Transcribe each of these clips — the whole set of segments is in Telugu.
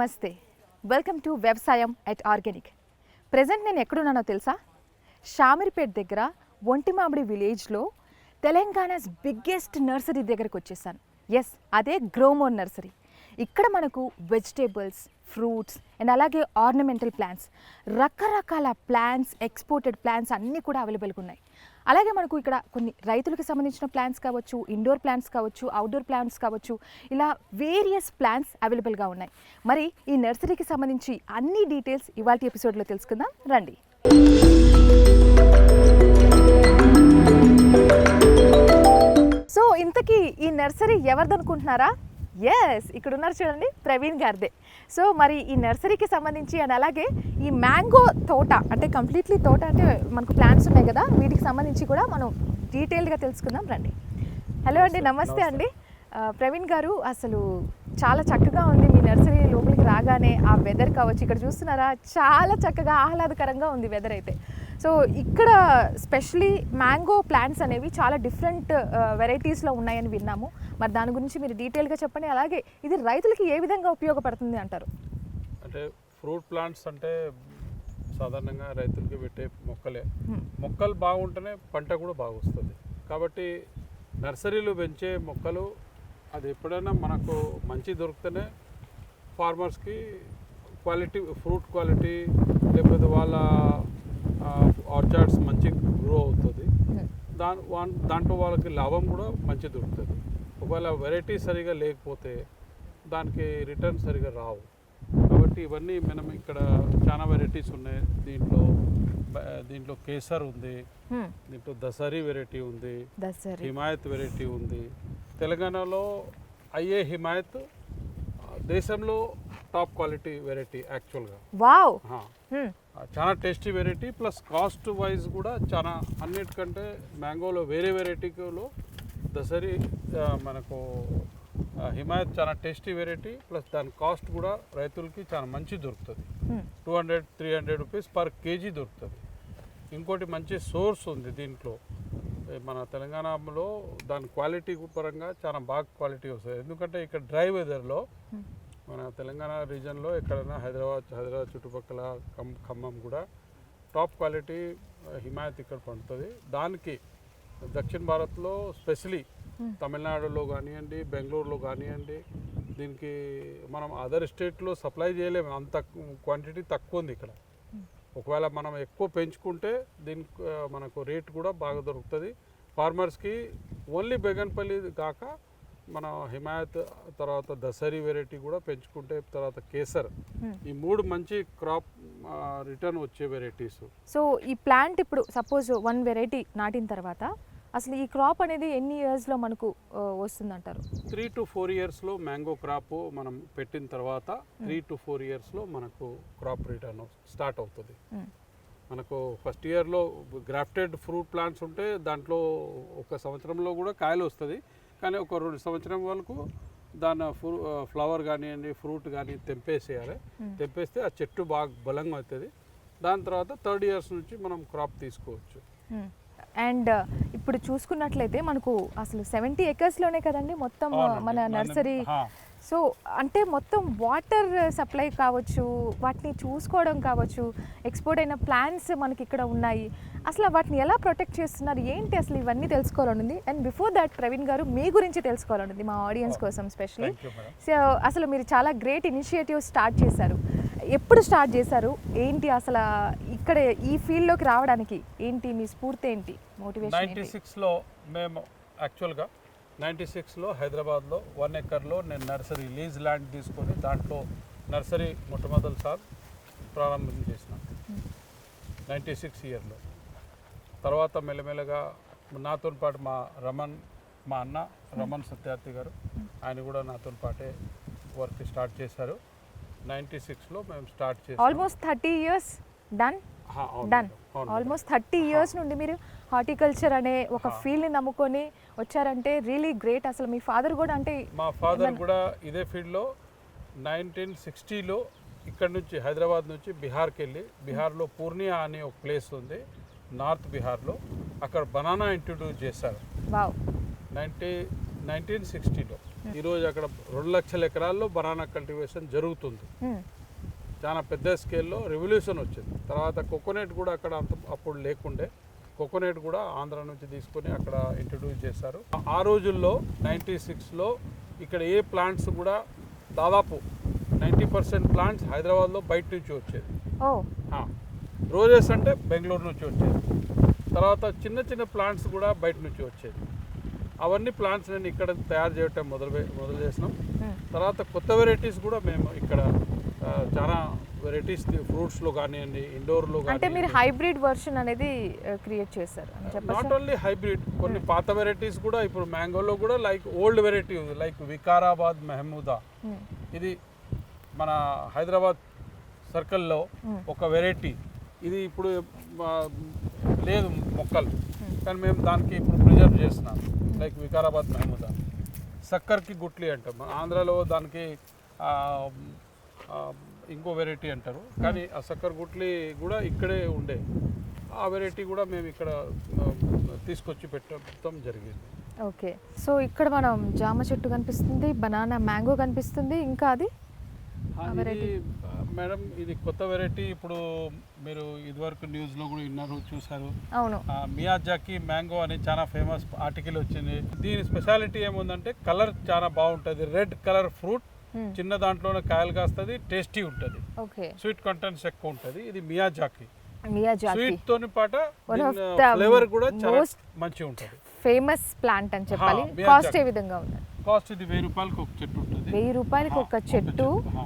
నమస్తే. వెల్కమ్ టు వ్యవసాయం అట్ ఆర్గానిక్. ప్రజెంట్ నేను ఎక్కడున్నానో తెలుసా? షామిర్పేట్ దగ్గర ఒంటిమామిడి విలేజ్లో తెలంగాణస్ బిగ్గెస్ట్ నర్సరీ దగ్గరకు వచ్చేసాను. ఎస్ అదే గ్రోమోర్ నర్సరీ. ఇక్కడ మనకు వెజిటేబుల్స్ ఫ్రూట్స్ అండ్ అలాగే ఆర్నమెంటల్ ప్లాంట్స్. రకరకాల ప్లాంట్స్ ఎక్స్పోర్టెడ్ ప్లాంట్స్ అన్నీ కూడా అవైలబుల్గా ఉన్నాయి. అలాగే మనకు ఇక్కడ కొన్ని రైతులకు సంబంధించిన ప్లాన్స్ కావచ్చు ఇండోర్ ప్లాన్స్ కావచ్చు అవుట్డోర్ ప్లాన్స్ కావచ్చు ఇలా వేరియస్ ప్లాన్స్ అవైలబుల్గా ఉన్నాయి. మరి ఈ నర్సరీకి సంబంధించి అన్ని డీటెయిల్స్ ఇవాళ ఎపిసోడ్లో తెలుసుకుందాం. రండి. సో ఇంతకీ ఈ నర్సరీ ఎవరిదనుకుంటున్నారా? ఎస్ ఇక్కడ ఉన్నారు చూడండి ప్రవీణ్ గారిదే. సో మరి ఈ నర్సరీకి సంబంధించి అండ్ అలాగే ఈ మ్యాంగో తోట అంటే కంప్లీట్లీ తోట అంటే మనకు ప్లాంట్స్ ఉన్నాయి కదా వీటికి సంబంధించి కూడా మనం డీటెయిల్డ్గా తెలుసుకుందాం రండి. హలో అండి నమస్తే అండి. ఆ, ప్రవీణ్ గారు అసలు చాలా చక్కగా ఉంది మీ నర్సరీ లోపలికి రాగానే ఆ వెదర్ కావచ్చు ఇక్కడ చూస్తున్నారా? చాలా చక్కగా ఆహ్లాదకరంగా ఉంది వెదర్ అయితే. సో ఇక్కడ స్పెషలీ మ్యాంగో ప్లాంట్స్ అనేవి చాలా డిఫరెంట్ వెరైటీస్లో ఉన్నాయని విన్నాము. మరి దాని గురించి మీరు డీటెయిల్గా చెప్పండి. అలాగే ఇది రైతులకి ఏ విధంగా ఉపయోగపడుతుంది అంటారు? అంటే ఫ్రూట్ ప్లాంట్స్ అంటే సాధారణంగా రైతులకి పెట్టే మొక్కలే. మొక్కలు బాగుంటేనే పంట కూడా బాగా వస్తుంది కాబట్టి నర్సరీలు పెంచే మొక్కలు అది ఎప్పుడైనా మనకు మంచి దొరికితేనే ఫార్మర్స్కి క్వాలిటీ ఫ్రూట్ క్వాలిటీ లేకపోతే వాళ్ళ ఆర్చార్డ్స్ మంచి గ్రో అవుతుంది. దాని దాంట్లో వాళ్ళకి లాభం కూడా మంచి దొరుకుతుంది. ఒకవేళ వెరైటీ సరిగా లేకపోతే దానికి రిటర్న్ సరిగా రావు. కాబట్టి ఇవన్నీ మనం ఇక్కడ చాలా వెరైటీస్ ఉన్నాయి. దీంట్లో దీంట్లో కేసర్ ఉంది. దీంట్లో దసరీ వెరైటీ ఉంది. హిమాయత్ వెరైటీ ఉంది. తెలంగాణలో అయ్యే హిమాయత్ దేశంలో టాప్ క్వాలిటీ వెరైటీ యాక్చువల్గా వావ్! చాలా tasty variety plus cost wise కూడా చాలా అన్నిటికంటే మ్యాంగోలో వేరే వెరైటీలో దసరి మనకు హిమాయత్ చాలా టేస్టీ వెరైటీ ప్లస్ దాని కాస్ట్ కూడా రైతులకి చాలా మంచి దొరుకుతుంది. Two hundred three hundred rupees per kg దొరుకుతుంది. ఇంకోటి మంచి సోర్స్ ఉంది దీంట్లో. మన తెలంగాణలో దాని క్వాలిటీ పరంగా చాలా బాగా క్వాలిటీ వస్తుంది. ఎందుకంటే ఇక్కడ డ్రై వెదర్లో. మన తెలంగాణ రీజన్లో ఎక్కడైనా హైదరాబాద్ హైదరాబాద్ చుట్టుపక్కల ఖమ్ ఖమ్మం కూడా టాప్ క్వాలిటీ హిమాయత్ ఇక్కడ పండుతుంది. దానికి దక్షిణ భారత్లో స్పెషలీ. తమిళనాడులో కానివ్వండి బెంగళూరులో కానివ్వండి దీనికి మనం అదర్ స్టేట్లో సప్లై చేయలేము. అంత క్వాంటిటీ తక్కువ ఉంది ఇక్కడ. ఒకవేళ మనం ఎక్కువ పెంచుకుంటే దీనికి మనకు రేట్ కూడా బాగా దొరుకుతుంది. ఫార్మర్స్కి ఓన్లీ బెగన్పల్లి కాక మన హిమాయత్ తర్వాత దసరీ వెరైటీ కూడా పెంచుకుంటే తర్వాత కేసర్. ఈ మూడు మంచి క్రాప్ రిటర్న్ వచ్చే వెరైటీస్ సో ఈ ప్లాంట్ ఇప్పుడు సపోజ్ వన్ వెరైటీ నాటిన తర్వాత అసలు ఈ క్రాప్ అనేది ఎన్ని ఇయర్స్లో మనకు వస్తుంది అంటారు త్రీ టు ఫోర్ ఇయర్స్లో మ్యాంగో క్రాప్ మనం పెట్టిన తర్వాత త్రీ టు ఫోర్ ఇయర్స్లో మనకు క్రాప్ రిటర్న్ స్టార్ట్ అవుతుంది. మనకు ఫస్ట్ ఇయర్లో గ్రాఫ్టెడ్ ఫ్రూట్ ప్లాంట్స్ ఉంటే దాంట్లో ఒక సంవత్సరంలో కూడా కాయలు వస్తుంది. కానీ ఒక రెండు సంవత్సరం వరకు దాని ఫ్రూ ఫ్లవర్ కానివ్వండి ఫ్రూట్ కానీ తెంపేసేయాలి. Hmm. తెంపేస్తే ఆ చెట్టు బాగా బలంగా అవుతుంది. దాని తర్వాత థర్డ్ ఇయర్స్ నుంచి మనం క్రాప్ తీసుకోవచ్చు. అండ్ ఇప్పుడు చూసుకున్నట్లయితే మనకు అసలు సెవెంటీ ఎకర్స్లోనే కదండి మొత్తం. మన నర్సరీ. సో అంటే మొత్తం వాటర్ సప్లై కావచ్చు వాటిని చూసుకోవడం కావచ్చు ఎక్స్పోర్ట్ అయిన ప్లాన్స్ మనకి ఇక్కడ ఉన్నాయి. అసలు వాటిని ఎలా ప్రొటెక్ట్ చేస్తున్నారు? ఏంటి అసలు ఇవన్నీ తెలుసుకోవాలని ఉంది అండ్ బిఫోర్ దట్ ప్రవీణ్ గారు మీ గురించి తెలుసుకోవాలని ఉంది మా ఆడియన్స్ కోసం స్పెషల్లీ. సో అసలు మీరు చాలా గ్రేట్ ఇనిషియేటివ్ స్టార్ట్ చేశారు. ఎప్పుడు స్టార్ట్ చేశారు? ఏంటి అసలు ఇక్కడ ఈ ఫీల్డ్లోకి రావడానికి ఏంటి మీ స్ఫూర్తి ఏంటి? మోటివేషన్ నైంటీ సిక్స్లో మేము యాక్చువల్గా నైంటీ సిక్స్లో హైదరాబాద్లో వన్ ఎకర్లో నేను నర్సరీ లీజ్ ల్యాండ్ తీసుకొని దాంట్లో నర్సరీ మొట్టమొదటిసారి ప్రారంభం చేసిన. నైంటీ సిక్స్ ఇయర్లో. తర్వాత మెల్లమెల్లగా నాతో పాటు మా రమణ్ మా అన్న రమణ్ సత్యార్థి గారు ఆయన కూడా నాతో పాటే వర్క్ స్టార్ట్ చేశారు. నైంటీ సిక్స్లో మేము స్టార్ట్ చేసాం. Almost thirty years done? Done. Almost thirty years నుండి మీరు హార్టికల్చర్ అనే ఒక. ఫీల్డ్ని నమ్ముకొని వచ్చారంటే రియలీ గ్రేట్. అసలు మీ ఫాదర్ కూడా అంటే మా ఫాదర్ కూడా ఇదే ఫీల్డ్లో నైన్టీన్ సిక్స్టీలో ఇక్కడ నుంచి హైదరాబాద్ నుంచి బీహార్కి వెళ్ళి బీహార్లో పూర్ణియా అనే ఒక ప్లేస్ ఉంది నార్త్ బీహార్లో. అక్కడ బనానా ఇంట్రడ్యూస్ చేశారు. వావ్. నైంటీ నైన్టీన్ సిక్స్టీలో. ఈరోజు అక్కడ రెండు లక్షల ఎకరాల్లో బనానా కల్టివేషన్ జరుగుతుంది. చాలా పెద్ద స్కేల్లో రెవల్యూషన్ వచ్చింది. తర్వాత కోకోనట్ కూడా అక్కడ అంత అప్పుడు లేకుండే కోకోనట్ కూడా ఆంధ్ర నుంచి తీసుకొని అక్కడ ఇంట్రడ్యూస్ చేశారు. ఆ రోజుల్లో నైంటీ సిక్స్లో ఇక్కడ ఏ ప్లాంట్స్ కూడా దాదాపు నైంటీ పర్సెంట్ ప్లాంట్స్ హైదరాబాద్లో బయట నుంచి వచ్చేది. రోజెస్ అంటే బెంగళూరు నుంచి వచ్చేది. తర్వాత చిన్న చిన్న ప్లాంట్స్ కూడా బయట నుంచి వచ్చేది. అవన్నీ ప్లాంట్స్ నేను ఇక్కడ తయారు చేయటం మొదలు మొదలు చేసినాం. తర్వాత కొత్త వెరైటీస్ కూడా మేము ఇక్కడ చాలా వెరైటీస్ ఫ్రూట్స్లో కానివ్వండి ఇండోర్లో అంటే మీరు హైబ్రిడ్ వర్షన్ అనేది క్రియేట్ చేశారు నాట్ ఓన్లీ హైబ్రిడ్ కొన్ని పాత వెరైటీస్ కూడా ఇప్పుడు మ్యాంగోలో కూడా లైక్ ఓల్డ్ వెరైటీ ఉంది. లైక్ వికారాబాద్ మెహమూదా. ఇది మన హైదరాబాద్ సర్కిల్లో ఒక వెరైటీ. ఇది ఇప్పుడు లేదు మొక్కలు. కానీ మేము దానికి ఇప్పుడు ప్రిజర్వ్ చేస్తున్నాం. లైక్ వికారాబాద్ మెహమూదా. సక్కర్కి గుట్లి అంటాం. మన ఆంధ్రాలో దానికి ఇంకో వెరైటీ అంటారు. కానీ ఆ సక్కర్ గుట్లి కూడా ఇక్కడే ఉండే. ఆ వెరైటీ కూడా మేము ఇక్కడ తీసుకొచ్చి పెట్టడం జరిగింది. ఓకే. సో ఇక్కడ మనం జామ చెట్టు కనిపిస్తుంది బనానా మ్యాంగో కనిపిస్తుంది. ఇంకా అది? మేడం ఇది కొత్త వెరైటీ. ఇప్పుడు మీరు ఇదివరకు న్యూస్లో కూడా విన్నారు చూసారు అవును. మియాజాకి మ్యాంగో అని చాలా ఫేమస్ ఆర్టికల్ వచ్చింది. దీని స్పెషాలిటీ ఏముందంటే కలర్ చాలా బాగుంటుంది. Red colour fruit. చిన్న దాంట్లోనే కాయలు కాస్తుంది టేస్టీ ఉంటుంది. స్వీట్ కంటెంట్స్ ఎక్కువ ఉంటుంది. ఇది మియాజాకి. స్వీట్ తోని పాట ఫ్లేవర్ కూడా చాలా మంచిగా ఉంటుంది. ఫేమస్ ప్లాంట్ అని చెప్పాలి. కాస్ట్ ఏ విధంగా ఉంది కాస్ట్ ఇది వెయ్యి రూపాయలకి ఒక చెట్టు ఉంటుంది. వెయ్యి రూపాయలకి ఒక చెట్టు. ఆ.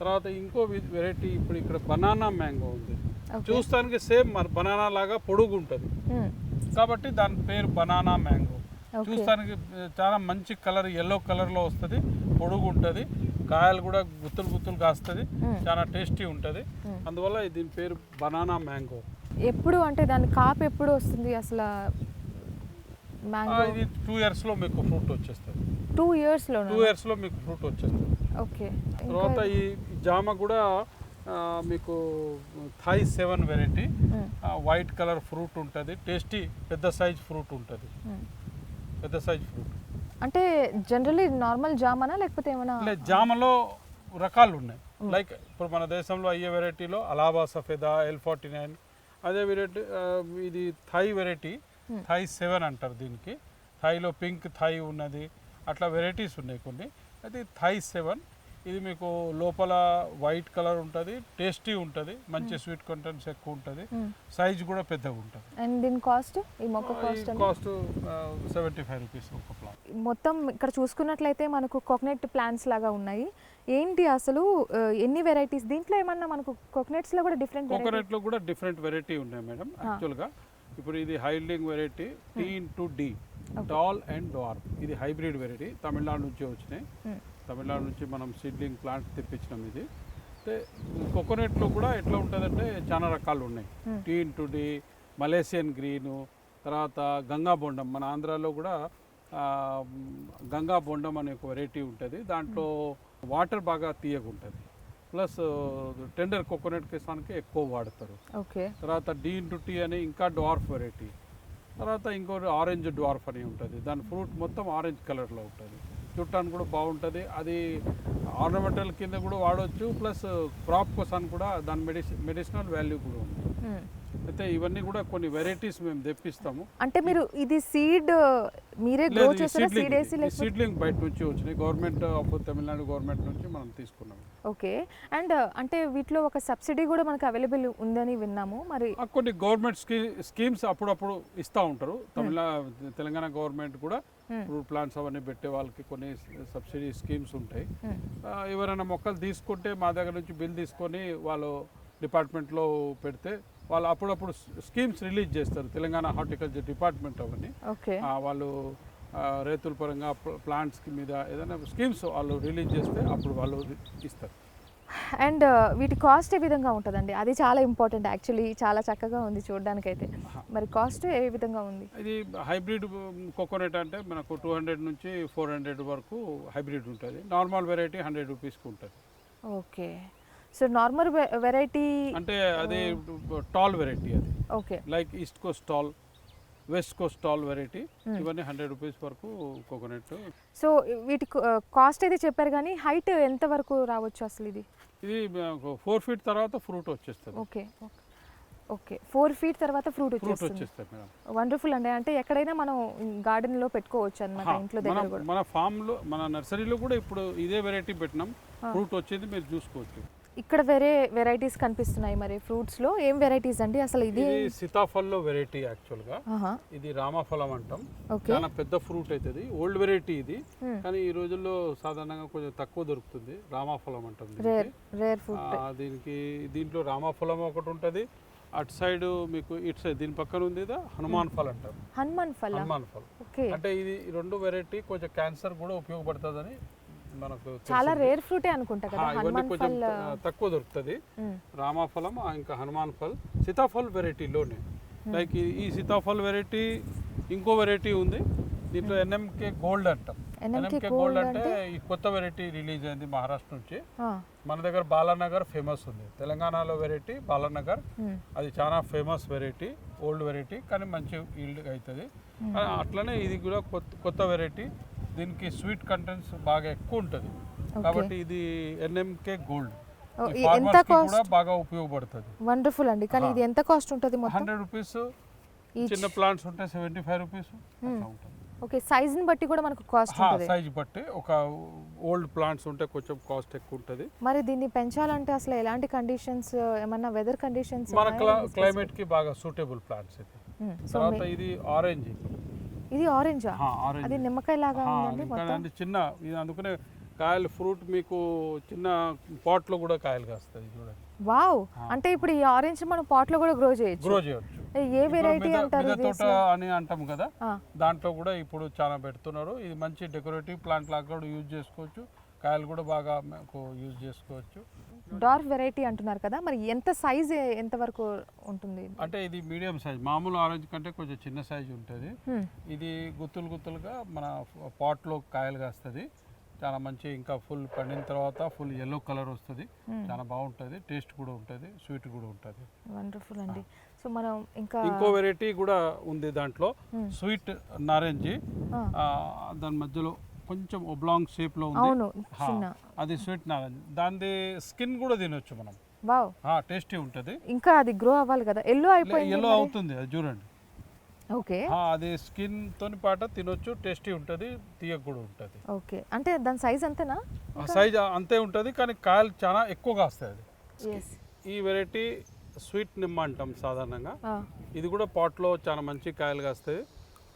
తర్వాత ఇంకో వెరైటీ ఇప్పుడు ఇక్కడ బనానా మ్యాంగో ఉంది. చూస్తానికి సేమ్ మన బనానా లాగా పొడుగు ఉంటుంది. మ్మ్. కాబట్టి దాని పేరు బనానా మ్యాంగో. చూస్తానికి చాలా మంచి కలర్ ఎల్లో కలర్లో వస్తుంది పొడుగు ఉంటుంది కాయలు కూడా గుత్తులు గుత్తులు కాస్తుంది Hmm. చాలా టేస్టీ ఉంటుంది. Hmm. అందువల్ల దీని పేరు బనానా మ్యాంగో. ఎప్పుడు అంటే దాని కాపు ఎప్పుడు వస్తుంది అసలు? ఇది టూ ఇయర్స్లో మీకు ఫ్రూట్ వచ్చేస్తుంది. టూ ఇయర్స్లో టూ ఇయర్స్లో మీకు ఫ్రూట్ వచ్చేస్తుంది. ఓకే తర్వాత ఈ జామ కూడా మీకు Thai seven variety. White colour fruit ఉంటుంది. టేస్టీ పెద్ద సైజ్ ఫ్రూట్ ఉంటుంది. పెద్ద సైజ్ ఫ్రూట్. అంటే జనరల్లీ నార్మల్ జామనా లేకపోతే ఏమైనా జామలో రకాలు ఉన్నాయి. లైక్ ఇప్పుడు మన దేశంలో అయ్యే వెరైటీలో Allahabad Safeda L forty nine అదే వెరైటీ ఇది థాయ్ వెరైటీ. థాయ్ సెవెన్ అంటారు దీనికి. థాయ్లో పింక్ థాయ్ ఉన్నది. అట్లా వెరైటీస్ ఉన్నాయి కొన్ని. అయితే థాయ్ సెవెన్. ఇది మీకు లోపల వైట్ కలర్ ఉంటుంది టేస్టీ ఉంటుంది మంచి స్వీట్ కంటెంట్స్ ఎక్కువ ఉంటుంది. సైజ్ కూడా పెద్దగా ఉంటుంది. అండ్ దీని కాస్ట్ ఈ మొక్క cost cost seventy five rupees ఒక ప్లాంట్ మొత్తం ఇక్కడ చూసుకున్నట్లయితే మనకు కోకోనట్ ప్లాంట్స్ లాగా ఉన్నాయి. ఏంటి అసలు ఎన్ని వెరైటీస్ దీంట్లో ఏమన్నా మనకు coconuts లో కూడా డిఫరెంట్ కోకోనట్లో కూడా డిఫరెంట్ వెరైటీ ఉన్నాయి మేడం యాక్చువల్గా ఇప్పుడు ఇది high yielding variety T into D tall and dark ఇది హైబ్రిడ్ వెరైటీ తమిళనాడు నుంచి వచ్చినాయి. తమిళనాడు నుంచి మనం సీడ్లింగ్ ప్లాంట్ తెప్పించినాం ఇది. అయితే కోకోనట్లో కూడా ఎట్లా ఉంటుందంటే చాలా రకాలు ఉన్నాయి. T into D Malaysian green తర్వాత గంగా బొండం. మన ఆంధ్రాలో కూడా గంగా బొండం అనే ఒక వెరైటీ ఉంటుంది. దాంట్లో వాటర్ బాగా తీయగా ఉంటుంది ప్లస్ టెండర్ కోకోనట్ కిసాన్కి ఎక్కువ వాడతారు. ఓకే. తర్వాత డీ ఇంటూ టీ అని ఇంకా డ్వార్ఫ్ వెరైటీ. తర్వాత ఇంకోటి ఆరెంజ్ డ్వార్ఫ్ అని ఉంటుంది. దాని ఫ్రూట్ మొత్తం ఆరెంజ్ కలర్లో ఉంటుంది. చూడటానికి కూడా బాగుంటుంది. అది ఆర్నమెంటల్ కింద కూడా వాడవచ్చు ప్లస్ క్రాప్ కోసం కూడా దాని మెడిసి మెడిసినల్ వాల్యూ కూడా ఉంది. అయితే ఇవన్నీ కూడా కొన్ని వెరైటీస్ మేము తెప్పిస్తాము. అంటే మీరు ఇది సీడ్ మీరే గ్రో చేస్తారా? సీడ్ వేసి సీడ్లింగ్ బయట నుంచి వచ్చినాయి. గవర్నమెంట్ ఆఫ్ తమిళనాడు గవర్నమెంట్ నుంచి మనం తీసుకున్నాం ఓకే. అండ్ అంటే వీటిలో ఒక సబ్సిడీ కూడా మనకు అవైలబుల్ ఉందని విన్నాము. మరి కొన్ని గవర్నమెంట్ స్కీ స్కీమ్స్ అప్పుడప్పుడు ఇస్తూ ఉంటారు. తమిళ తెలంగాణ గవర్నమెంట్ కూడా Hmm. ఫ్రూట్ ప్లాంట్స్ అవన్నీ పెట్టే వాళ్ళకి కొన్ని సబ్సిడీ స్కీమ్స్ ఉంటాయి. Hmm. ఎవరైనా మొక్కలు తీసుకుంటే మా దగ్గర నుంచి బిల్ తీసుకొని వాళ్ళు డిపార్ట్మెంట్లో పెడితే వాళ్ళు అప్పుడప్పుడు స్కీమ్స్ రిలీజ్ చేస్తారు. తెలంగాణ హార్టికల్చర్ డిపార్ట్మెంట్ అవన్నీ. వాళ్ళు రైతుల పరంగా ప్లాంట్స్ మీద ఏదైనా స్కీమ్స్ వాళ్ళు రిలీజ్ చేస్తే అప్పుడు వాళ్ళు ఇస్తారు. అండ్ వీటి కాస్ట్ ఏ విధంగా ఉంటుందండి? అది చాలా ఇంపార్టెంట్ యాక్చువల్లీ చాలా చక్కగా ఉంది చూడడానికైతే. మరి కాస్ట్ ఏ విధంగా ఉంది? ఇది హైబ్రిడ్ కోకోనట్ అంటే మనకు టూ హండ్రెడ్ నుంచి ఫోర్ హండ్రెడ్ వరకు హైబ్రిడ్ ఉంటుంది. నార్మల్ వెరైటీ హండ్రెడ్ రూపీస్కి ఉంటుంది. ఓకే. సో నార్మల్ వెరైటీ అంటే అది టాల్ వెరైటీ అది. Okay. Like east coast tall. West coast tall variety ఇవన్నీ హండ్రెడ్ రూపీస్ వరకు కోకోనట్ సో వీటి కాస్ట్ అయితే చెప్పారు కానీ హైట్ ఎంత వరకు రావచ్చు అసలు ఇది? ఇది ఫోర్ ఫీట్ తర్వాత ఫ్రూట్ వచ్చేస్తుంది. ఓకే ఓకే ఫోర్ ఫీట్ తర్వాత ఫ్రూట్ వచ్చేస్తుంది. వండర్ఫుల్ అండి. అంటే ఎక్కడైనా మనం గార్డెన్లో పెట్టుకోవచ్చు అనమాట ఇంట్లో దగ్గర కూడా. మన ఫామ్లో మన నర్సరీలో కూడా ఇప్పుడు ఇదే వెరైటీ పెట్టినాం. ఫ్రూట్ వచ్చింది మీరు చూసుకోవచ్చు. ఇక్కడ వేరే వెరైటీస్ కనిపిస్తున్నాయి మరి ఫ్రూట్స్లో ఏం వెరైటీస్ అండి? అసలు ఇది సీతాఫల్లో వెరైటీ యాక్చువల్గా. ఇది రామాఫలం అంటాం. చాలా పెద్ద ఫ్రూట్ అవుతుంది ఓల్డ్ వెరైటీ ఇది. Hmm. కానీ ఈ రోజుల్లో సాధారణంగా కొంచెం తక్కువ దొరుకుతుంది. రామాఫలం అంటాం. రేర్ ఫ్రూట్ దీనికి దీంట్లో రామాఫలం ఒకటి ఉంటుంది. అటు సైడ్ మీకు ఇటు సైడ్ దీని పక్కన ఉంది హనుమాన్ ఫల్ అంటారు హనుమాన్ ఫల? హనుమాన్ ఫల్. అంటే ఇది రెండు వెరైటీ కొంచెం క్యాన్సర్ కూడా ఉపయోగపడుతుందని మనకు చాలా. రేర్ ఫ్రూటే అనుకుంటా కదా హనుమాన్ ఫల్ తక్కువ దొరుకుతుంది. రామాఫలం ఇంకా హనుమాన్ ఫల్ సీతాఫల్ వెరైటీలోనే. లైక్ ఈ- సీతాఫల్ వెరైటీ ఇంకో వెరైటీ ఉంది. దీంట్లో ఎన్ఎంకే గోల్డ్ అంటాం. ఎన్ఎంకే గోల్డ్ అంటే? ఈ కొత్త వెరైటీ రిలీజ్ అయింది మహారాష్ట్ర నుంచి. మన దగ్గర బాలానగర్ ఫేమస్ ఉంది. తెలంగాణలో వెరైటీ బాలానగర్. అది చాలా ఫేమస్ వెరైటీ ఓల్డ్ వెరైటీ కానీ మంచి ఈల్డ్ అవుతుంది. అట్లనే ఇది కూడా కొత్త కొత్త వెరైటీ. దీనికి స్వీట్ కంటెంట్స్ బాగా ఎక్కువ ఉంటుంది. కాబట్టి ఇది ఎన్ఎంకే గోల్డ్ ఎంత కాస్ట్ బాగా ఉపయోగపడుతుంది. వండర్ఫుల్ అండి. కానీ ఇది ఎంత కాస్ట్ ఉంటుంది మొత్తం? Hundred rupees. చిన్న ప్లాంట్స్ ఉంటే సెవెంటీ ఫైవ్ రూపీస్. ఉంటుంది. ఓకే సైజ్ని బట్టి కూడా మనకు కాస్ట్ ఉంటుంది. సైజ్ బట్టి ఒక ఓల్డ్ ప్లాంట్స్ ఉంటే కొంచెం కాస్ట్ ఎక్కువ ఉంటుంది. మరి దీన్ని పెంచాలంటే అసలు ఎలాంటి కండిషన్స్ ఏమన్నా వెదర్ కండిషన్స్ మన క్లైమేట్కి బాగా సూటబుల్ ప్లాంట్స్ ఇది తర్వాత ఇది ఆరెంజ్ ఇది ఆరెంజా ఆరెంజ్ అది నిమ్మకాయ లాగా ఉందండి చిన్న ఇది అందుకనే కాయలు ఫ్రూట్ మీకు చిన్న pot లో కూడా కాయలు కాస్తుంది చూడండి. వావ్! అంటే ఇప్పుడు ఈ ఆరెంజ్ మనం పాట్లో కూడా గ్రో చేయొచ్చు. గ్రో చేయొచ్చు. ఏ వెరైటీ అంటారు తోట అని అంటాం కదా దాంట్లో కూడా ఇప్పుడు చాలా పెడుతున్నారు. ఇది మంచి డెకరేటివ్ ప్లాంట్ లాగా కూడా యూజ్ చేసుకోవచ్చు. కాయలు కూడా బాగా మీకు యూజ్ చేసుకోవచ్చు. డార్క్ వెరైటీ అంటున్నారు కదా మరి ఎంత సైజ్ ఎంత వరకు ఉంటుంది? అంటే ఇది మీడియం సైజ్ మామూలు ఆరెంజ్ కంటే కొంచెం చిన్న సైజ్ ఉంటుంది. ఇది గుత్తులు గుత్తులుగా మన పాట్లో కాయలు కాస్తుంది. చాలా మంచి ఇంకా ఫుల్ పండిన తర్వాత ఫుల్ ఎల్లో కలర్ వస్తుంది. చాలా బాగుంటుంది టేస్ట్ కూడా ఉంటుంది స్వీట్ కూడా ఉంటుంది. వండర్ఫుల్ అండి. సో మనం ఇంకా ఇంకో వెరైటీ కూడా ఉంది దాంట్లో. స్వీట్ నారెంజీ. దాని మధ్యలో కొంచెం ఒబ్లాంగ్ షేప్లో ఉంది. అవును చిన్న. అది స్వీట్ నారెంజ్ దాని స్కిన్ కూడా తినొచ్చు మనం. వావ్. టేస్టీ ఉంటుంది. ఇంకా అది గ్రో అవ్వాలి కదా. ఎల్లో అయిపోయింది ఎల్లో అవుతుంది అది చూడండి. ఓకే. ఆ, అది స్కిన్ తోని పాట తినొచ్చు టేస్టీ ఉంటుంది తీయక కూడా ఉంటుంది. ఓకే. అంటే దాని సైజ్ అంతేనా? ఆ సైజ్ అంతే ఉంటుంది కానీ కాయలు చాలా ఎక్కువగా వస్తాయి అది. ఈ వెరైటీ స్వీట్ నిమ్మ అంటాం సాధారణంగా. ఇది కూడా పాట్లో చాలా మంచి కాయలు కాస్తాయి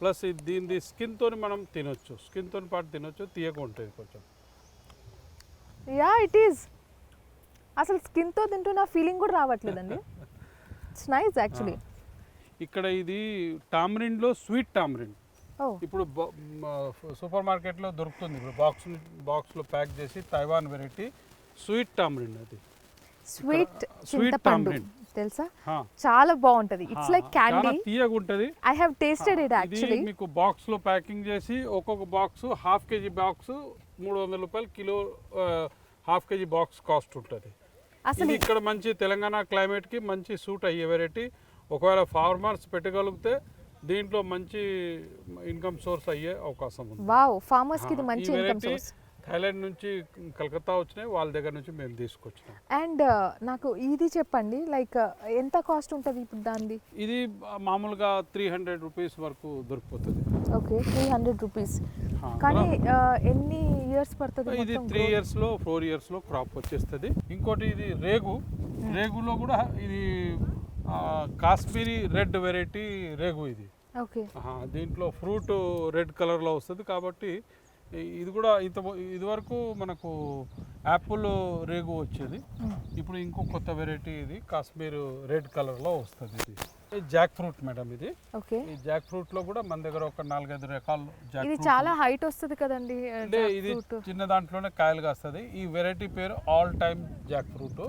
ప్లస్ ఇది దీని స్కిన్ తోని మనం తినొచ్చు. స్కిన్ తోని పాటు తినొచ్చు. తీయక ఉంటుంది కొంచెం. యా ఇట్ ఈస్ అసలు స్కిన్తో తింటున్న ఫీలింగ్ కూడా రావట్లేదండి. ఇట్స్ నైస్ యాక్చువల్లీ ఇక్కడ ఇది టామరిన్లో స్వీట్ టామరిన్. ఓ. ఇప్పుడు సూపర్ మార్కెట్లో దొరుకుతుంది. ఇప్పుడు బాక్స్ బాక్స్లో ప్యాక్ చేసి తైవాన్ వెరైటీ స్వీట్ టామరిన్ అది. స్వీట్ చింతపండు. tamarind. తెలుసా. చాలా బాగుంటది. ఇట్స్ లైక్ క్యాండీ తీయగా ఉంటుంది I have tasted it actually మీకు బాక్స్లో ప్యాకింగ్ చేసి ఒక్కొక్క బాక్స్ హాఫ్ కేజీ బాక్స్ మూడు వందల రూపాయలు kilo half kg box cost ఉంటుంది. అసలు ఇక్కడ మంచి తెలంగాణ క్లైమేట్కి మంచి సూట్ అయ్యే వెరైటీ. ఒకవేళ ఫార్మర్స్ పెట్టగలిగితే దీంట్లో మంచి ఇన్కమ్ సోర్స్ అయ్యే అవకాశం ఉంది. వావ్ ఫార్మర్స్కి ఇది మంచి ఇన్కమ్ సోర్స్. థైలాండ్ నుంచి కలకత్తా వచ్చినాయి వాళ్ళ దగ్గర నుంచి మేము తీసుకొచ్చినాం. అండ్ uh, నాకు ఇది చెప్పండి లైక్ ఎంత కాస్ట్ ఉంటుంది ఇప్పుడు దానిది? ఇది మామూలుగా త్రీ హండ్రెడ్ రూపీస్ వరకు దొరికిపోతుంది. ఓకే త్రీ హండ్రెడ్ రూపీస్ కానీ uh, ఎన్ని ఇయర్స్ పడుతుంది ఇది త్రీ growth? ఇయర్స్లో ఫోర్ ఇయర్స్లో క్రాప్ వచ్చేస్తుంది. ఇంకోటి ఇది రేగు. రేగులో కూడా ఇది కాశ్మీరీ రెడ్ వెరైటీ రేగు ఇది. ఓకే దీంట్లో ఫ్రూట్ రెడ్ కలర్లో వస్తుంది కాబట్టి ఇది కూడా ఇంత ఇది వరకు మనకు యాపిల్ రేగు వచ్చేది. ఇప్పుడు ఇంకో కొత్త వెరైటీ ఇది కాశ్మీర్ రెడ్ కలర్లో వస్తుంది ఇది. జాక్ ఫ్రూట్ మేడం ఇది. ఈ జాక్ ఫ్రూట్లో కూడా మన దగ్గర ఒక నాలుగైదు రకాలు ఇది చాలా హైట్ వస్తుంది కదండి అంటే ఇది చిన్న దాంట్లోనే కాయలు కాస్తుంది ఈ వెరైటీ పేరు ఆల్ టైమ్ జాక్ ఫ్రూట్.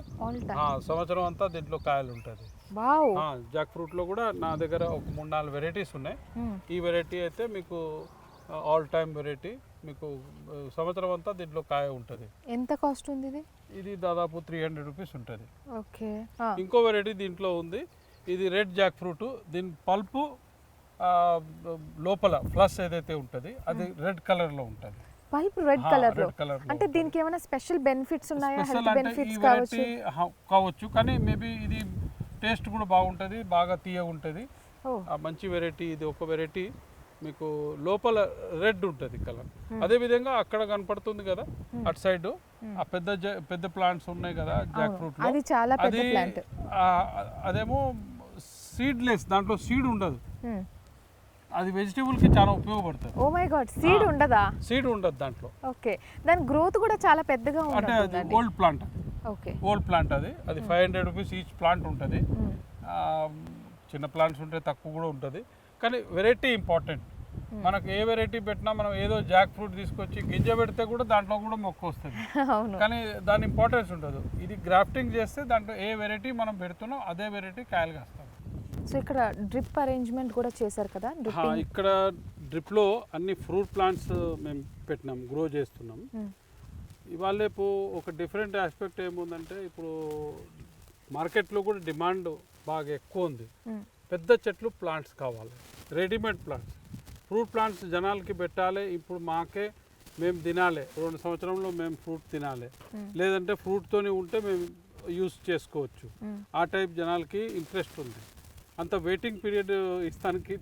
సంవత్సరం అంతా దీంట్లో కాయలు ఉంటుంది. జాక్ ఫ్రూట్లో కూడా నా దగ్గర ఒక మూడు నాలుగు వెరైటీస్ ఉన్నాయి. ఈ వెరైటీ అయితే మీకు ఆల్ టైమ్ వెరైటీ. మీకు సంవత్సరం అంతా దీంట్లో కాయ ఉంటుంది. ఎంత కాస్ట్ ఉంది ఇది? ఇది దాదాపు త్రీ హండ్రెడ్ రూపీస్ ఉంటుంది. ఓకే ఇంకో వెరైటీ దీంట్లో ఉంది. ఇది రెడ్ జాక్ ఫ్రూట్ దీని పల్పు లోపల ఫ్లస్ ఏదైతే ఉంటుంది అది రెడ్ కలర్లో ఉంటుంది. పైప్ రెడ్ కలర్లో. కలర్ అంటే దీనికి ఏమైనా స్పెషల్ బెనిఫిట్స్ ఉన్నాయా? హెల్త్ బెనిఫిట్స్ కావచ్చు? కావచ్చు. కానీ మేబీ ఇది టేస్ట్ కూడా బాగుంటుంది బాగా తీయగా ఉంటుంది మంచి వెరైటీ ఇది ఒక వెరైటీ మీకు లోపల రెడ్ ఉంటుంది కలర్. అదే విధంగా అక్కడ కనపడుతుంది కదా అటు సైడ్. ఆ పెద్ద పెద్ద ప్లాంట్స్ ఉన్నాయి కదా జాక్ ఫ్రూట్ అది చాలా పెద్ద ప్లాంట్. అదేమో సీడ్లెస్ దాంట్లో సీడ్ ఉండదు. అది వెజిటేబుల్కి చాలా ఉపయోగపడుతుంది. ఓ మై గాడ్ సీడ్ ఉండదా? సీడ్ ఉండదు దాంట్లో. ఓకే దాని గ్రోత్ కూడా చాలా పెద్దగా అంటే అది old plant. Okay old plant అది. అది five hundred rupees each plant ఉంటుంది. Hmm. ఆ, చిన్న ప్లాంట్స్ ఉంటే తక్కువ కూడా ఉంటుంది. కానీ వెరైటీ ఇంపార్టెంట్. మనకు ఏ వెరైటీ పెట్టినా మనం ఏదో జాక్ ఫ్రూట్ తీసుకొచ్చి గింజ పెడితే కూడా దాంట్లో కూడా మొక్క వస్తుంది. కానీ దాని ఇంపార్టెన్స్ ఉండదు. ఇది గ్రాఫ్టింగ్ చేస్తే దాంట్లో ఏ వెరైటీ మనం పెడుతున్నాం అదే వెరైటీ కాయలు కాస్తాం. సో ఇక్కడ డ్రిప్ అరేంజ్మెంట్ కూడా చేశారు కదా? ఇక్కడ డ్రిప్లో అన్ని ఫ్రూట్ ప్లాంట్స్ మేము పెట్టినాం గ్రో చేస్తున్నాం. ఇవాళ రేపు ఒక డిఫరెంట్ ఆస్పెక్ట్ ఏముందంటే ఇప్పుడు మార్కెట్లో కూడా డిమాండ్ బాగా ఎక్కువ ఉంది. పెద్ద చెట్లు ప్లాంట్స్ కావాలి. రెడీమేడ్ ప్లాంట్స్ ఫ్రూట్ ప్లాంట్స్ జనాలకి పెట్టాలి. ఇప్పుడు మాకే మేము తినాలి. రెండు సంవత్సరంలో మేము ఫ్రూట్ తినాలి. లేదంటే ఫ్రూట్తోని ఉంటే మేము యూస్ చేసుకోవచ్చు. ఆ టైప్ జనాలకి ఇంట్రెస్ట్ ఉంది. అంత వెయిటింగ్ పీరియడ్ ఇస్తానికి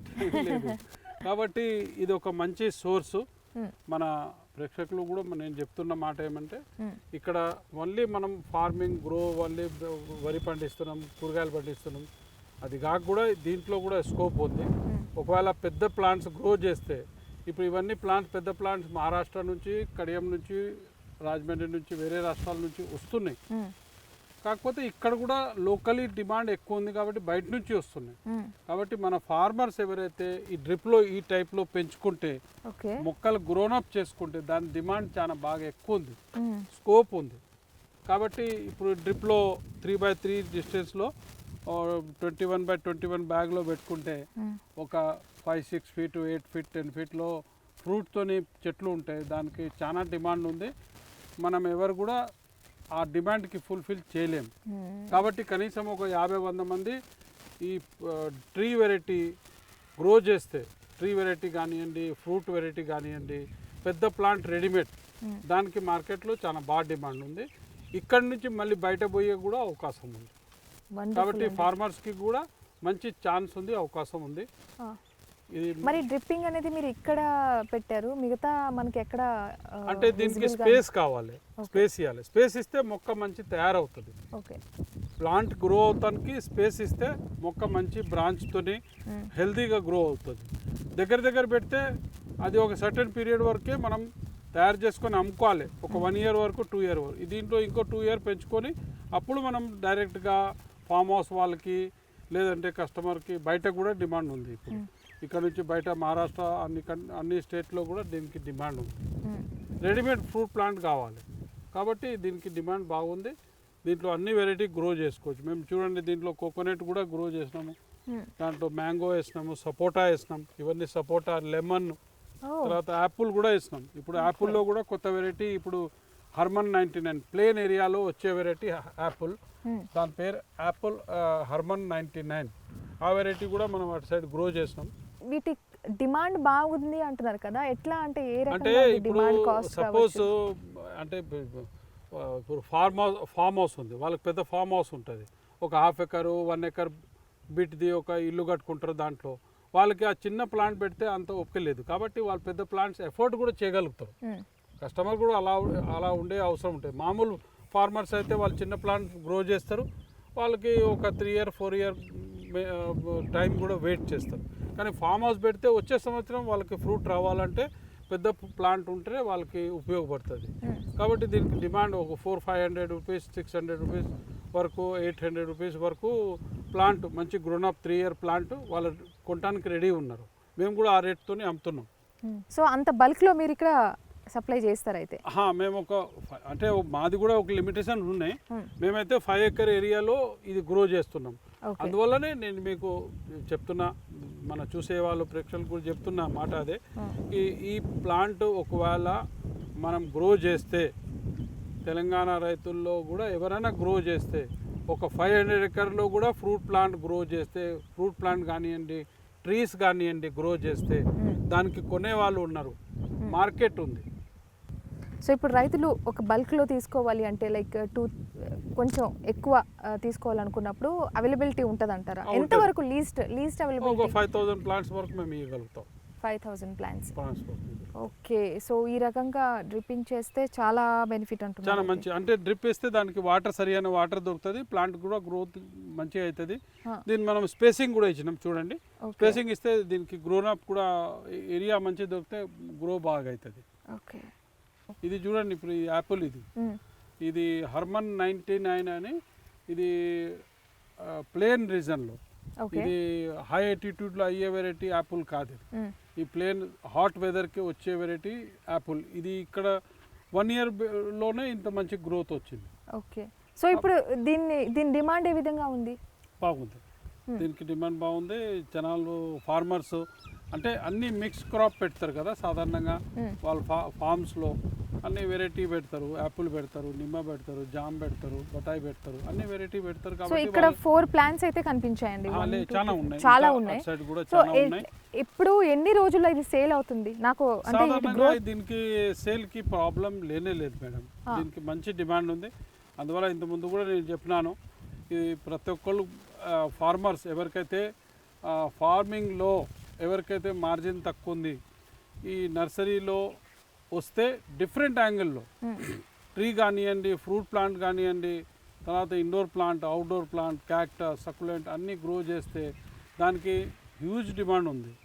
లేదు. కాబట్టి ఇది ఒక మంచి సోర్సు. మన ప్రేక్షకులు కూడా నేను చెప్తున్న మాట ఏమంటే ఇక్కడ ఓన్లీ మనం ఫార్మింగ్ గ్రో ఓన్లీ వరి పండిస్తున్నాం కూరగాయలు పండిస్తున్నాం. అది కాక కూడా దీంట్లో కూడా స్కోప్ ఉంది. ఒకవేళ పెద్ద ప్లాంట్స్ గ్రో చేస్తే ఇప్పుడు ఇవన్నీ ప్లాంట్స్ పెద్ద ప్లాంట్స్ మహారాష్ట్ర నుంచి కడియం నుంచి రాజమండ్రి నుంచి వేరే రాష్ట్రాల నుంచి వస్తున్నాయి. కాకపోతే ఇక్కడ కూడా లోకలీ డిమాండ్ ఎక్కువ ఉంది కాబట్టి బయట నుంచి వస్తున్నాయి. కాబట్టి మన ఫార్మర్స్ ఎవరైతే ఈ డ్రిప్లో ఈ టైప్లో పెంచుకుంటే మొక్కలు గ్రోనప్ చేసుకుంటే దాని డిమాండ్ చాలా బాగా ఎక్కువ ఉంది. స్కోప్ ఉంది. కాబట్టి ఇప్పుడు డ్రిప్లో త్రీ బై త్రీ డిస్టెన్స్లో twenty one by twenty one బ్యాగ్లో పెట్టుకుంటే ఒక five six feet eight feet ten ఫీట్లో ఫ్రూట్తోని చెట్లు ఉంటాయి. దానికి చాలా డిమాండ్ ఉంది. మనం ఎవరు కూడా ఆ డిమాండ్కి ఫుల్ఫిల్ చేయలేం. కాబట్టి కనీసం ఒక యాభై వంద మంది ఈ ట్రీ వెరైటీ గ్రో చేస్తే ట్రీ వెరైటీ కానివ్వండి ఫ్రూట్ వెరైటీ కానివ్వండి పెద్ద ప్లాంట్ రెడీమేడ్ దానికి మార్కెట్లో చాలా బాగా డిమాండ్ ఉంది. ఇక్కడి నుంచి మళ్ళీ బయట పోయే కూడా అవకాశం ఉంది. కాబట్టి ఫార్మర్స్కి కూడా మంచి ఛాన్స్ ఉంది అవకాశం ఉంది. మరి డ్రిప్పింగ్ అనేది మీరు ఇక్కడ పెట్టారు మిగతా మనకి ఎక్కడ అంటే దీనికి స్పేస్ కావాలి స్పేస్ ఇవ్వాలి స్పేస్ ఇస్తే మొక్క మంచి తయారవుతుంది. ప్లాంట్ గ్రో అవటానికి స్పేస్ ఇస్తే మొక్క మంచి బ్రాంచ్తోని. హెల్తీగా గ్రో అవుతుంది. దగ్గర దగ్గర పెడితే అది ఒక సర్టెన్ పీరియడ్ వరకే మనం తయారు చేసుకొని అమ్ముకోవాలి. ఒక వన్ ఇయర్ వరకు టూ ఇయర్ వరకు. దీంట్లో ఇంకో టూ ఇయర్ పెంచుకొని అప్పుడు మనం డైరెక్ట్గా ఫామ్ హౌస్ వాళ్ళకి లేదంటే కస్టమర్కి బయట కూడా డిమాండ్ ఉంది ఇప్పుడు. ఇక్కడ నుంచి బయట మహారాష్ట్ర అన్ని అన్ని స్టేట్లో కూడా దీనికి డిమాండ్ ఉంది. రెడీమేడ్ ఫ్రూట్ ప్లాంట్ కావాలి. కాబట్టి దీనికి డిమాండ్ బాగుంది. దీంట్లో అన్ని వెరైటీ గ్రో చేసుకోవచ్చు. మేము చూడండి దీంట్లో కోకోనట్ కూడా గ్రో చేసినాము. దాంట్లో మ్యాంగో వేసినాము సపోటా వేసినాం. ఇవన్నీ సపోటా లెమన్ తర్వాత యాపిల్ కూడా వేసినాం. ఇప్పుడు యాపిల్లో కూడా కొత్త వెరైటీ ఇప్పుడు హర్మన్ నైంటీ నైన్ ప్లేన్ ఏరియాలో వచ్చే వెరైటీ యాపిల్ దాని పేరు యాపిల్ హర్మన్ నైంటీ నైన్. ఆ వెరైటీ కూడా మనం అటు సైడ్ గ్రో చేసినాం. వీటి డిమాండ్ బాగుంది అంటున్నారు కదా. ఎట్లా అంటే ఏ అంటే ఇప్పుడు సపోజ్ అంటే ఇప్పుడు ఫార్మ్ హౌస్ ఫామ్ హౌస్ ఉంది. వాళ్ళకి పెద్ద ఫామ్ హౌస్ ఉంటుంది. ఒక హాఫ్ ఎకర్ వన్ ఎకర్ బిట్ది ఒక ఇల్లు కట్టుకుంటారు దాంట్లో. వాళ్ళకి ఆ చిన్న ప్లాంట్ పెడితే అంత ఒప్పుకోలేదు కాబట్టి వాళ్ళు పెద్ద ప్లాంట్స్ ఎఫోర్డ్ కూడా చేయగలుగుతారు. కస్టమర్ కూడా అలా అలా ఉండే అవసరం ఉంటుంది మామూలు ఫార్మర్స్ అయితే వాళ్ళు చిన్న ప్లాంట్ గ్రో చేస్తారు. వాళ్ళకి ఒక three year four year time కూడా వెయిట్ చేస్తారు. కానీ ఫామ్ హౌస్ పెడితే వచ్చే సంవత్సరం వాళ్ళకి ఫ్రూట్ రావాలంటే పెద్ద ప్లాంట్ ఉంటే వాళ్ళకి ఉపయోగపడుతుంది. కాబట్టి దీనికి డిమాండ్ ఒక four five hundred rupees six hundred rupees వరకు ఎయిట్ హండ్రెడ్ రూపీస్ వరకు ప్లాంట్ మంచి grown up three year plant వాళ్ళు కొనడానికి రెడీ ఉన్నారు. మేము కూడా ఆ రేట్తోనే అమ్ముతున్నాం. సో అంత బల్క్లో మీరు ఇక్కడ సప్లై చేస్తారు అయితే. ఆహా, మేము ఒక అంటే మాది కూడా ఒక లిమిటేషన్ ఉన్నాయి. మేమైతే ఫైవ్ ఎకర్ ఏరియాలో ఇది గ్రో చేస్తున్నాం. అందువల్లనే నేను మీకు చెప్తున్నా మన చూసే వాళ్ళు ప్రేక్షకులు కూడా చెప్తున్నా మాట అదే. ఈ ఈ ప్లాంట్ ఒకవేళ మనం గ్రో చేస్తే తెలంగాణ రైతుల్లో కూడా ఎవరైనా గ్రో చేస్తే ఒక ఫైవ్ హండ్రెడ్ ఎకర్లో కూడా ఫ్రూట్ ప్లాంట్ గ్రో చేస్తే ఫ్రూట్ ప్లాంట్ కానివ్వండి ట్రీస్ కానివ్వండి గ్రో చేస్తే దానికి కొనే వాళ్ళు ఉన్నారు. మార్కెట్ ఉంది. సో ఇప్పుడు రైతులు ఒక బల్క్లో తీసుకోవాలి అంటే లైక్ టూ కొంచెం ఎక్కువ తీసుకోవాలనుకున్నప్పుడు అవైలబిలిటీ ఉంటుంది అంటారా ఎంత ఉంటది. వరకు least least availability? Five thousand plants వరకు మేము ఇవ్వగలుగుతాం. Five thousand transport okay so ఈ రకంగా డ్రిప్పింగ్ చేస్తే చాలా బెనిఫిట్ చాలా అంటున్నారు మంచి అంటే డ్రిప్ వేస్తే దానికి వాటర్ సరైన వాటర్ దొరుకుతుంది ప్లాంట్ కూడా గ్రోత్ మంచిగా అవుతుంది. దీన్ని మనం స్పేసింగ్ కూడా ఇచ్చినాం చూడండి. స్పేసింగ్ ఇస్తే దీనికి గ్రోన్ అప్ కూడా ఏరియా మంచిగా దొరికితే గ్రో బాగా అవుతుంది ఓకే. ఇది చూడండి ఇప్పుడు ఈ యాపిల్ ఇది. ఇది హర్మన్ నైంటీ నైన్ అని ఇది ప్లేన్ రీజన్లో. ఇది హై లో అయ్యే వెరైటీ యాపిల్ కాదు ఇది. ఈ ప్లేన్ హాట్ వెదర్కి వచ్చే వెరైటీ యాపిల్. ఇది ఇక్కడ వన్ ఇయర్లోనే ఇంత మంచి గ్రోత్ వచ్చింది. ఓకే. సో ఇప్పుడు దీన్ని దీని డిమాండ్ ఏ విధంగా ఉంది? బాగుంది. దీనికి డిమాండ్ బాగుంది. జనాలు ఫార్మర్స్ అంటే అన్ని మిక్స్ క్రాప్ పెడతారు కదా సాధారణంగా. వాళ్ళు ఫా ఫార్మ్స్లో అన్ని వెరైటీ పెడతారు. యాపిల్ పెడతారు నిమ్మ పెడతారు జామ్ పెడతారు బటాయి పెడతారు. అన్ని వెరైటీ పెడతారు కాబట్టి ఇక్కడ ఫోర్ ప్లాన్స్ అయితే కనిపించాయండి. చాలా. ఉన్నాయి. చాలా ఉన్నాయి. సైడ్ కూడా చాలా ఉన్నాయి. ఇప్పుడు ఎన్ని రోజుల్లో ఇది సేల్ అవుతుంది? నాకు అంటే దీనికి సేల్కి ప్రాబ్లం లేనే లేదు మేడం. దీనికి మంచి డిమాండ్ ఉంది. అందువల్ల ఇంత ముందు కూడా నేను చెప్పినాను. ఇది ప్రతి ఒక్కళ్ళు ఫార్మర్స్ ఎవరికైతే ఫార్మింగ్లో ఎవరికైతే మార్జిన్ తక్కువ ఉంది ఈ నర్సరీలో వస్తే డిఫరెంట్ యాంగిల్లో ట్రీ కానివ్వండి ఫ్రూట్ ప్లాంట్ కానివ్వండి తర్వాత indoor plant outdoor plant cactus succulent అన్నీ గ్రో చేస్తే దానికి హ్యూజ్ డిమాండ్ ఉంది.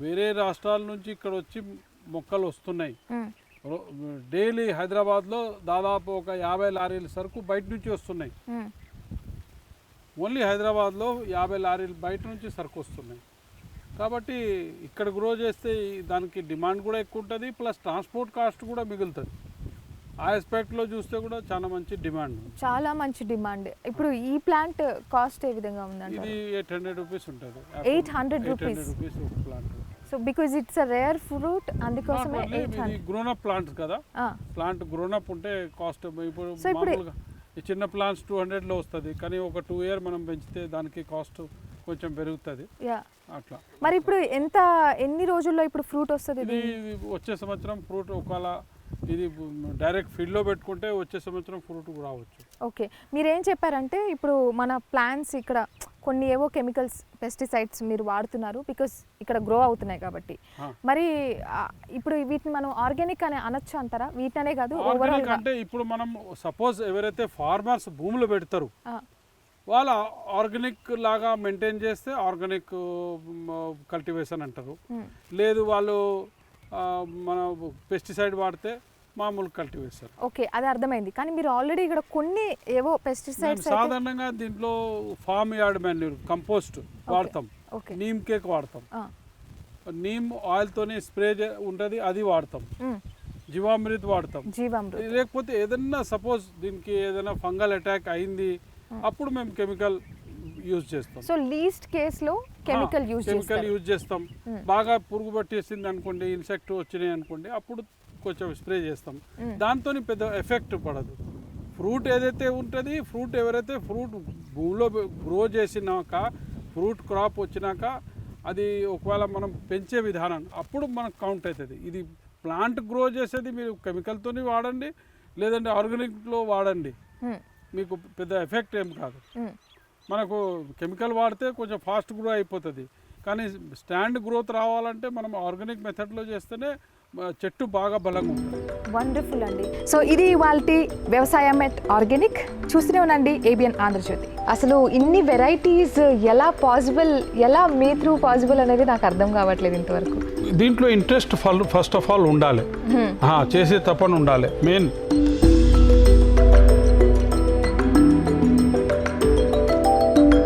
వేరే రాష్ట్రాల నుంచి ఇక్కడ వచ్చి మొక్కలు వస్తున్నాయి. రో- డైలీ హైదరాబాద్లో దాదాపు ఒక యాభై లారీల సరుకు బయట నుంచి వస్తున్నాయి. ఓన్లీ హైదరాబాద్లో యాభై లారీలు బయట నుంచి సరుకు వస్తున్నాయి. కాబట్టి ఇక్కడ గ్రో చేస్తే దానికి డిమాండ్ కూడా ఎక్కువ ఉంటుంది ప్లస్ ట్రాన్స్పోర్ట్ కాస్ట్ కూడా మిగులుతుంది. ఆ ఆస్పెక్ట్లో చూస్తే కూడా చాలా మంచి డిమాండ్. చాలా మంచి డిమాండ్ ఇప్పుడు ఈ ప్లాంట్ కాస్ట్ ఏ విధంగా ఉందండి ఇది ఎయిట్ హండ్రెడ్ రూపీస్ ఉంటుంది. 800 rupees. Rupees plant so because it's a rare fruit అందుకోసమే eight hundred grown up plants కదా. ప్లాంట్ గ్రోనప్ ఉంటే కాస్ట్ ఇప్పుడు- మామూలుగా ఈ చిన్న ప్లాంట్స్ టూ హండ్రెడ్లో వస్తుంది. కానీ ఒక టూ ఇయర్ మనం పెంచితే దానికి కాస్ట్ కొంచెం పెరుగుతుంది. యా. అట్లా. మరి ఇప్పుడు ఎంత ఎన్ని రోజుల్లో ఇప్పుడు ఫ్రూట్ వస్తుంది ఇది వచ్చే సంవత్సరం ఫ్రూట్ ఒకవేళ ఇది డైరెక్ట్ ఫీల్డ్లో పెట్టుకుంటే వచ్చే సంవత్సరం ఫ్రూట్ రావచ్చు. ఓకే. మీరేం చెప్పారంటే ఇప్పుడు మన ప్లాంట్స్ ఇక్కడ కొన్ని ఏవో కెమికల్స్ పెస్టిసైడ్స్ మీరు వాడుతున్నారు బికాస్ ఇక్కడ గ్రో అవుతున్నాయి కాబట్టి. మరి ఇప్పుడు వీటిని మనం ఆర్గానిక్ అని అనొచ్చు అంటారా? వీటినే కాదు అంటే ఇప్పుడు మనం సపోజ్ ఎవరైతే ఫార్మర్స్ భూములు పెడతారు వాళ్ళ ఆర్గానిక్ లాగా మెయింటైన్ చేస్తే ఆర్గానిక్ కల్టివేషన్ అంటారు. లేదు వాళ్ళు మన పెస్టిసైడ్ వాడితే మామూలు కల్టివేషన్. ఓకే అది అర్థమైంది. కానీ మీరు ఆల్రెడీ ఇక్కడ కొన్ని ఏవో పెస్టిసైడ్స్ సాధారణంగా దీంట్లో ఫామ్ యార్డ్ మాన్యూర్ కంపోస్ట్ వాడతాం. ఓకే. నీమ్ కేక్ వాడతాం. నీమ్ ఆయిల్తోనే స్ప్రే ఉంటుంది అది వాడతాం. జీవామృత్ వాడతాం. జీవామృత్. లేకపోతే ఏదన్నా సపోజ్ దీనికి ఏదైనా ఫంగల్ అటాక్ అయింది అప్పుడు మేము కెమికల్ యూజ్ చేస్తాం. సో లీస్ట్ కేసులో కెమికల్ యూజ్ కెమికల్ యూజ్ చేస్తాం. Hmm. బాగా పురుగు పట్టేసింది అనుకోండి ఇన్సెక్ట్ వచ్చినాయి అనుకోండి అప్పుడు కొంచెం స్ప్రే చేస్తాం. Hmm. దాంతో పెద్ద ఎఫెక్ట్ పడదు. ఫ్రూట్ ఏదైతే ఉంటుంది ఫ్రూట్ ఎవరైతే ఫ్రూట్ భూమిలో గ్రో చేసినాక ఫ్రూట్ క్రాప్ వచ్చినాక అది ఒకవేళ మనం పెంచే విధానం అప్పుడు మనకు కౌంట్ అవుతుంది ఇది ప్లాంట్ గ్రో చేసేది మీరు కెమికల్తోని వాడండి లేదంటే ఆర్గానిక్లో వాడండి. Hmm. మీకు పెద్ద ఎఫెక్ట్ ఏం కాదు. మనకు కెమికల్ వాడితే కొంచెం ఫాస్ట్ గ్రో అయిపోతుంది. కానీ స్టాండ్ గ్రోత్ రావాలంటే మనం ఆర్గానిక్ మెథడ్లో చేస్తేనే చెట్టు బాగా బలంగా ఉంటుంది. వండర్ఫుల్ అండి. సో ఇది వాళ్ళ వ్యవసాయం ఎట్ ఆర్గానిక్. చూస్తూనే ఉండండి ఏబిఎన్ ఆంధ్రజ్యోతి. అసలు ఇన్ని వెరైటీస్ ఎలా పాసిబుల్ ఎలా మీ త్రూ పాసిబుల్ అనేది నాకు అర్థం కావట్లేదు ఇంతవరకు. దీంట్లో ఇంట్రెస్ట్ ఫస్ట్ ఆఫ్ ఆల్ ఉండాలి. ఆ, చేసే తపన ఉండాలి. మెయిన్